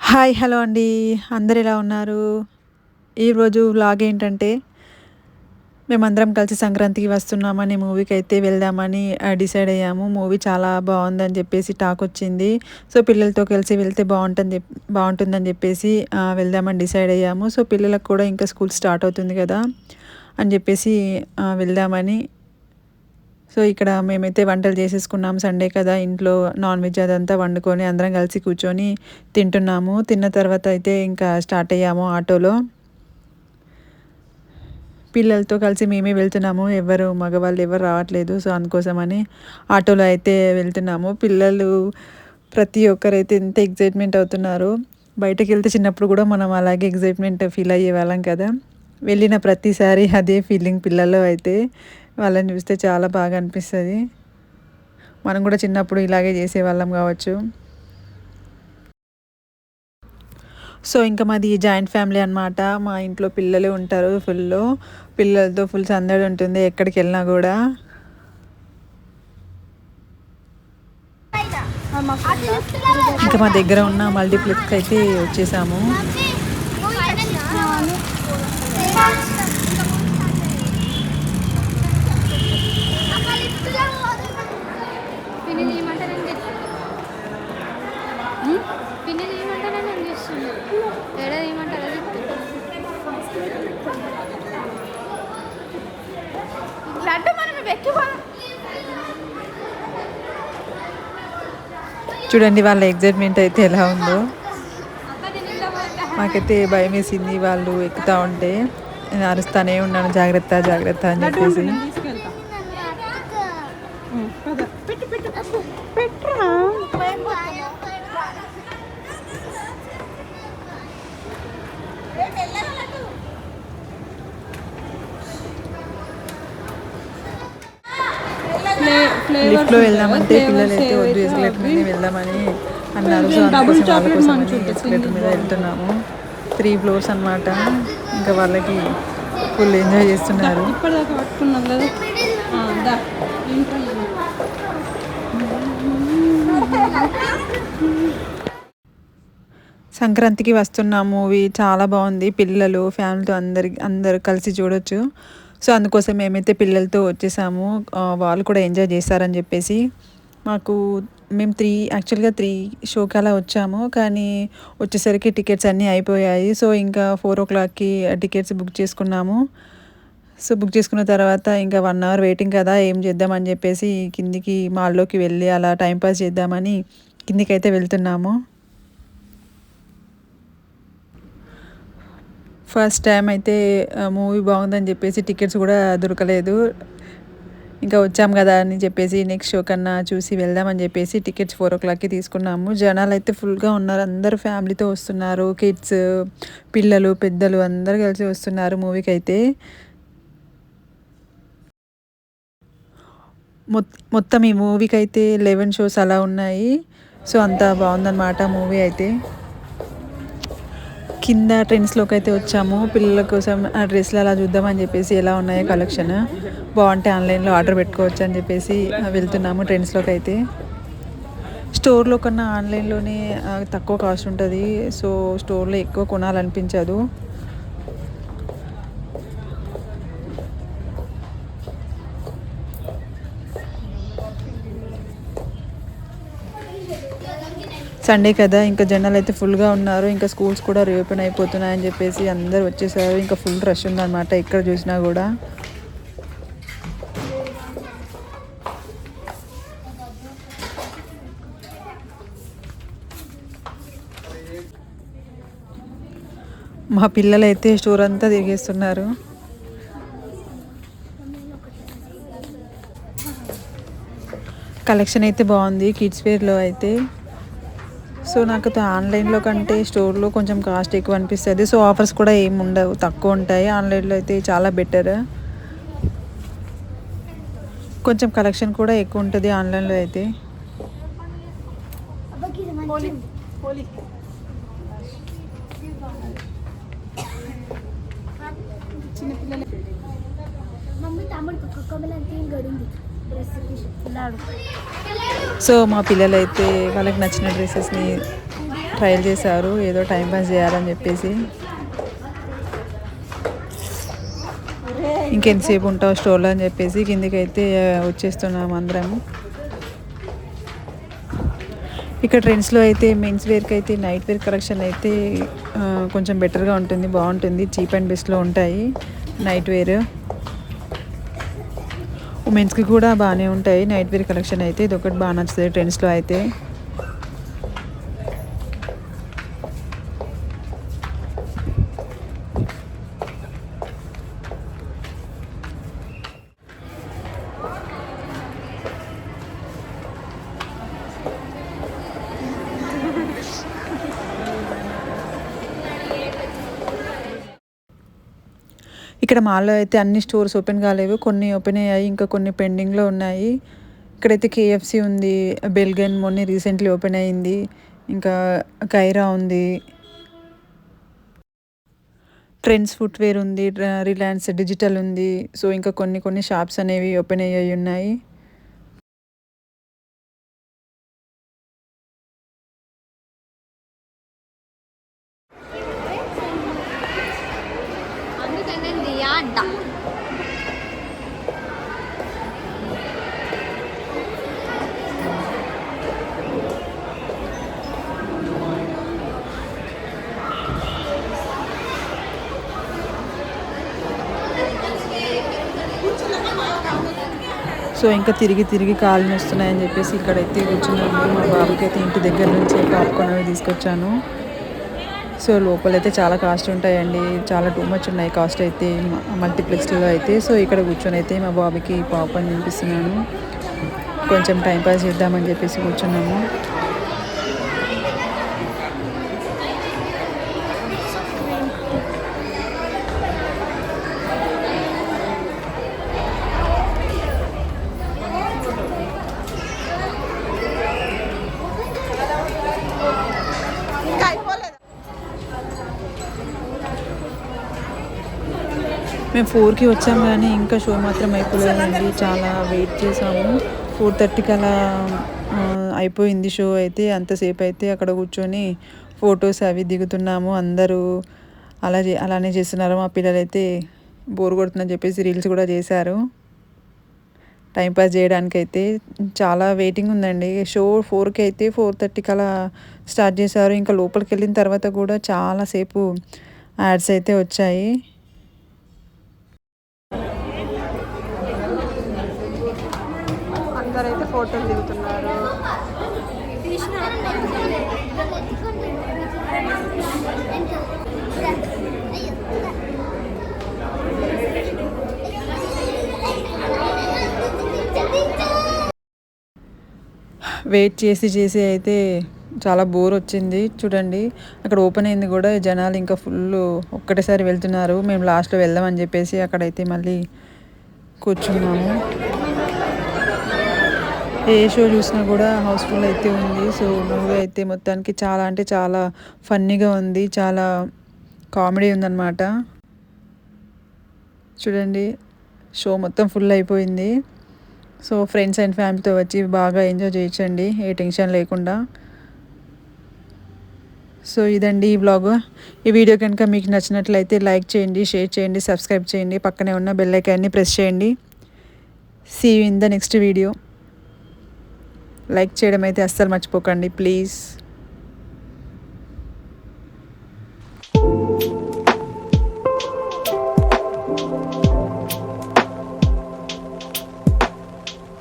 Hi hello అండి. అందరు ఎలా ఉన్నారు? ఈరోజు వ్లాగ్ ఏంటంటే మేమందరం కలిసి సంక్రాంతికి వస్తున్నామని మూవీకి అయితే వెళ్దామని డిసైడ్ అయ్యాము. మూవీ చాలా బాగుందని చెప్పేసి టాక్ వచ్చింది. సో పిల్లలతో కలిసి వెళ్తే బాగుంటుంది బాగుంటుందని చెప్పేసి వెళ్దామని డిసైడ్ అయ్యాము. సో పిల్లలకు కూడా ఇంకా స్కూల్ స్టార్ట్ అవుతుంది కదా అని చెప్పేసి వెళ్దామని సో ఇక్కడ మేమైతే వంటలు చేసేసుకున్నాం. సండే కదా ఇంట్లో నాన్ వెజ్ అదంతా వండుకొని అందరం కలిసి కూర్చొని తింటున్నాము. తిన్న తర్వాత అయితే ఇంకా స్టార్ట్ అయ్యాము ఆటోలో. పిల్లలతో కలిసి మేమే వెళ్తున్నాము. ఎవరు మగవాళ్ళు ఎవరు రావట్లేదు. సో అందుకోసమని ఆటోలో అయితే వెళ్తున్నాము. పిల్లలు ప్రతి ఒక్కరైతే ఎంత ఎగ్జైట్మెంట్ అవుతున్నారు. బయటకు వెళ్తే చిన్నప్పుడు కూడా మనం అలాగే ఎగ్జైట్మెంట్ ఫీల్ అయ్యే వాళ్ళం కదా. వెళ్ళిన ప్రతిసారి అదే ఫీలింగ్ పిల్లల్లో అయితే. వాళ్ళని చూస్తే చాలా బాగా అనిపిస్తుంది. మనం కూడా చిన్నప్పుడు ఇలాగే చేసేవాళ్ళం కావచ్చు. సో ఇంకా మాది జాయింట్ ఫ్యామిలీ అనమాట మా ఇంట్లో పిల్లలు ఉంటారు ఫుల్. పిల్లలతో ఫుల్ సందడి ఉంటుంది ఎక్కడికి వెళ్ళినా కూడా. ఇంకా మా దగ్గర ఉన్న మల్టీప్లెక్స్ అయితే వచ్చేసాము. చూడండి వాళ్ళ ఎగ్జైట్మెంట్ అయితే ఎలా ఉందో. మాకైతే భయం వేసింది వాళ్ళు ఎక్కుతా ఉంటే. నేను అరుస్తానే ఉన్నాను జాగ్రత్త జాగ్రత్త అని చెప్పేసి. లిఫ్ట్లో వెళ్దామంటే పిల్లలు అయితే వద్దు ఎస్కలేటర్ మీద వెళ్దామని అన్నారు. సో అందుకోసం వాళ్ళ కోసం ఎస్కలేటర్ మీద వెళ్తున్నాము. త్రీ ఫ్లోర్స్ అన్నమాట. ఇంకా వాళ్ళకి ఫుల్ ఎంజాయ్ చేస్తున్నారు. ఇప్పటిదాకా పట్టుకున్నాం కదా. సంక్రాంతికి వస్తున్న మూవీ చాలా బాగుంది. పిల్లలు ఫ్యామిలీతో అందరి అందరు కలిసి చూడొచ్చు. సో అందుకోసం మేమైతే పిల్లలతో వచ్చేసాము. వాళ్ళు కూడా ఎంజాయ్ చేశారని చెప్పేసి మాకు మేము త్రీ యాక్చువల్గా త్రీ షోకి అలా వచ్చాము. కానీ వచ్చేసరికి టికెట్స్ అన్నీ అయిపోయాయి. సో ఇంకా ఫోర్ ఓ క్లాక్కి టికెట్స్ బుక్ చేసుకున్నాము. సో బుక్ చేసుకున్న తర్వాత ఇంకా వన్ అవర్ వెయిటింగ్ కదా ఏం చేద్దామని చెప్పేసి కిందికి మాల్లోకి వెళ్ళి అలా టైంపాస్ చేద్దామని కిందికి అయితే వెళ్తున్నాము. ఫస్ట్ టైం అయితే మూవీ బాగుందని చెప్పేసి టికెట్స్ కూడా దొరకలేదు. ఇంకా వచ్చాం కదా అని చెప్పేసి నెక్స్ట్ షో కన్నా చూసి వెళ్దామని చెప్పేసి టికెట్స్ ఫోర్ ఓ క్లాక్కి తీసుకున్నాము. జనాలు అయితే ఫుల్గా ఉన్నారు. అందరు ఫ్యామిలీతో వస్తున్నారు. కిడ్స్ పిల్లలు పెద్దలు అందరు కలిసి వస్తున్నారు మూవీకి అయితే. మొత్తం ఈ మూవీకి అయితే లెవెన్ షోస్ అలా ఉన్నాయి. సో అంత బాగుందన్నమాట మూవీ అయితే. కింద ట్రెండ్స్లోకి అయితే వచ్చాము. పిల్లల కోసం ఆ డ్రెస్లు అలా చూద్దామని చెప్పేసి ఎలా ఉన్నాయో కలెక్షన్ బాగుంటే ఆన్లైన్లో ఆర్డర్ పెట్టుకోవచ్చు అని చెప్పేసి వెళ్తున్నాము ట్రెండ్స్లోకి అయితే. స్టోర్లో కన్నా ఆన్లైన్లోనే తక్కువ కాస్ట్ ఉంటుంది. సో స్టోర్లో ఎక్కువ కొనాలనిపించదు. సండే కదా ఇంకా జనాలు అయితే ఫుల్గా ఉన్నారు ఇంకా స్కూల్స్ కూడా రీఓపెన్ అయిపోతున్నాయని చెప్పేసి అందరు వచ్చేసారు ఇంకా ఫుల్ రష్ ఉందన్నమాట ఎక్కడ చూసినా కూడా. మా పిల్లలు అయితే స్టోర్ అంతా తిరిగేస్తున్నారు. కలెక్షన్ అయితే బాగుంది కిడ్స్ వేర్లో అయితే. సో నాకు ఆన్లైన్లో కంటే స్టోర్లో కొంచెం కాస్ట్ ఎక్కువ అనిపిస్తుంది. సో ఆఫర్స్ కూడా ఏమి ఉండవు తక్కువ ఉంటాయి. ఆన్లైన్లో అయితే చాలా బెటర్. కొంచెం కలెక్షన్ కూడా ఎక్కువ ఉంటుంది ఆన్లైన్లో అయితే. మమ్మీ తమ్ముడు కుక్కబెల్ గడింది సో మా పిల్లలు అయితే వాళ్ళకి నచ్చిన డ్రెస్సెస్ని ట్రయల్ చేశారు ఏదో టైం పాస్ చేయాలని చెప్పేసి. ఇంకెంతసేపు ఉంటావు స్టోర్లో అని చెప్పేసి కిందికైతే వచ్చేస్తున్నాం అందరం ఇక్కడ ట్రెండ్స్లో అయితే మెన్స్ వేర్కి అయితే నైట్ వేర్ కలెక్షన్ అయితే కొంచెం బెటర్గా ఉంటుంది బాగుంటుంది చీప్ అండ్ బెస్ట్లో ఉంటాయి నైట్ వేర్. ఉమెన్స్కి కూడా బాగానే ఉంటాయి. నైట్ వేర్ కలెక్షన్ అయితే ఇది ఒకటి బాగా నచ్చుతుంది. ట్రెండ్స్లో అయితే ఇక్కడ మాల్లో అయితే అన్ని స్టోర్స్ ఓపెన్ కాలేవు. కొన్ని ఓపెన్ అయ్యాయి ఇంకా కొన్ని పెండింగ్లో ఉన్నాయి. ఇక్కడైతే కేఎఫ్సి ఉంది బెల్గన్ మొన్న రీసెంట్లీ ఓపెన్ అయింది ఇంకా కైరా ఉంది. ట్రెండ్స్ ఫుట్వేర్ ఉంది రిలయన్స్ డిజిటల్ ఉంది. సో ఇంకా కొన్ని కొన్ని షాప్స్ అనేవి ఓపెన్ అయ్యాయి ఉన్నాయి. అంట. సో ఇంకా తిరిగి తిరిగి కాలు నొస్తున్నాయని చెప్పేసి ఇక్కడైతే కూర్చున్నాను. మా బాబుకి అయితే ఇంటి దగ్గర నుంచి పాప్కార్న్ అవి తీసుకొచ్చాను. సో లోపలైతే చాలా కాస్ట్ ఉంటాయండి. చాలా టూ మచ్ ఉన్నాయి కాస్ట్ అయితే మల్టీప్లెక్స్లో అయితే. సో ఇక్కడ కూర్చొని అయితే మా బాబుకి పాప్కార్న్ తినిపిస్తున్నాను కొంచెం టైం పాస్ చేద్దామని చెప్పేసి కూర్చున్నాము. మేము ఫోర్కి వచ్చాము కానీ ఇంకా షో మాత్రం అయిపోలేదండి. చాలా వెయిట్ చేసాము. ఫోర్ థర్టీకి అలా అయిపోయింది షో అయితే. అంతసేపు అయితే అక్కడ కూర్చొని ఫొటోస్ అవి దిగుతున్నాము. అందరూ అలా చే- అలానే చేస్తున్నారు. మా పిల్లలు అయితే బోర్ కొడుతుందని చెప్పేసి రీల్స్ కూడా చేశారు. టైంపాస్ చేయడానికి అయితే చాలా వెయిటింగ్ ఉందండి. షో ఫోర్కి అయితే ఫోర్ థర్టీకి అలా స్టార్ట్ చేశారు. ఇంకా లోపలికి వెళ్ళిన తర్వాత కూడా చాలాసేపు యాడ్స్ అయితే వచ్చాయి. ఫోటోలు దిగుతున్నారు వెయిట్ చేసి చేసి అయితే చాలా బోర్ వచ్చింది. చూడండి అక్కడ ఓపెన్ అయింది కూడా. జనాలు ఇంకా ఫుల్ ఒక్కటేసారి వెళ్తున్నారు. మేము లాస్ట్లో వెళ్దామని చెప్పేసి అక్కడైతే మళ్ళీ కూర్చున్నాము. ఏ షో చూసినా కూడా హౌస్ఫుల్ అయితే ఉంది. సో మూవీ అయితే మొత్తానికి చాలా అంటే చాలా ఫన్నీగా ఉంది. చాలా కామెడీ ఉందన్నమాట. చూడండి షో మొత్తం ఫుల్ అయిపోయింది. సో ఫ్రెండ్స్ అండ్ ఫ్యామిలీతో వచ్చి బాగా ఎంజాయ్ చేయొచ్చండి. ఏ టెన్షన్ లేకుండా. సో ఇదండి ఈ బ్లాగ్. ఈ వీడియో కనుక మీకు నచ్చినట్లయితే లైక్ చేయండి షేర్ చేయండి సబ్స్క్రైబ్ చేయండి. పక్కనే ఉన్న బెల్ ఐకాన్ని ప్రెస్ చేయండి. See you in the next video like చేయడం అయితే అస్సలు మర్చిపోకండి ప్లీజ్.